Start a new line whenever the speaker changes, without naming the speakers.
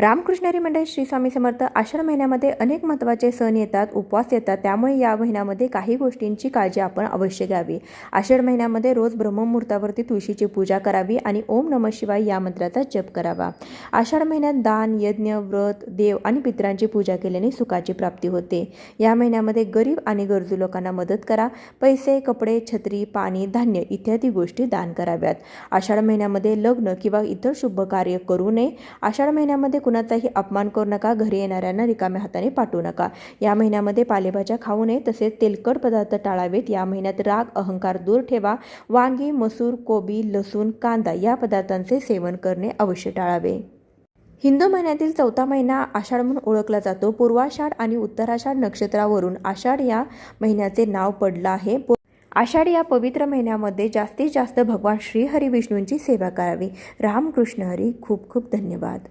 रामकृष्णारी मंडळी श्री स्वामी समर्थ आषाढ महिन्यामध्ये अनेक महत्त्वाचे सण येतात उपवास येतात. त्यामुळे या महिन्यामध्ये काही गोष्टींची काळजी आपण अवश्य घ्यावी. आषाढ महिन्यामध्ये रोज ब्रह्ममुहूर्तावरती तुळशीची पूजा करावी आणि ओम नम शिवाय या मंत्राचा जप करावा. आषाढ महिन्यात दान यज्ञ व्रत देव आणि पितरांची पूजा केल्याने सुखाची प्राप्ती होते. या महिन्यामध्ये गरीब आणि गरजू लोकांना मदत करा. पैसे कपडे छत्री पाणी धान्य इत्यादी गोष्टी दान कराव्यात. आषाढ महिन्यामध्ये लग्न किंवा इतर शुभ कार्य करू नये. आषाढ महिन्यामध्ये कुणाचाही अपमान करू नका घरी येणाऱ्यांना रिकाम्या हाताने पाठवू नका. या महिन्यामध्ये पालेभाज्या खाऊ नये तसेच तेलकट पदार्थ टाळावेत. या महिन्यात राग अहंकार दूर ठेवा. वांगी मसूर कोबी लसूण कांदा या पदार्थांचे सेवन करणे अवश्य टाळावे. हिंदू महिन्यातील चौथा महिना आषाढ म्हणून ओळखला जातो. पूर्वाषाढ आणि उत्तराषाढ नक्षत्रावरून आषाढ या महिन्याचे नाव पडलं आहे. आषाढ या पवित्र महिन्यामध्ये जास्तीत जास्त भगवान श्री विष्णूंची सेवा करावी. रामकृष्ण हरी खूप खूप धन्यवाद.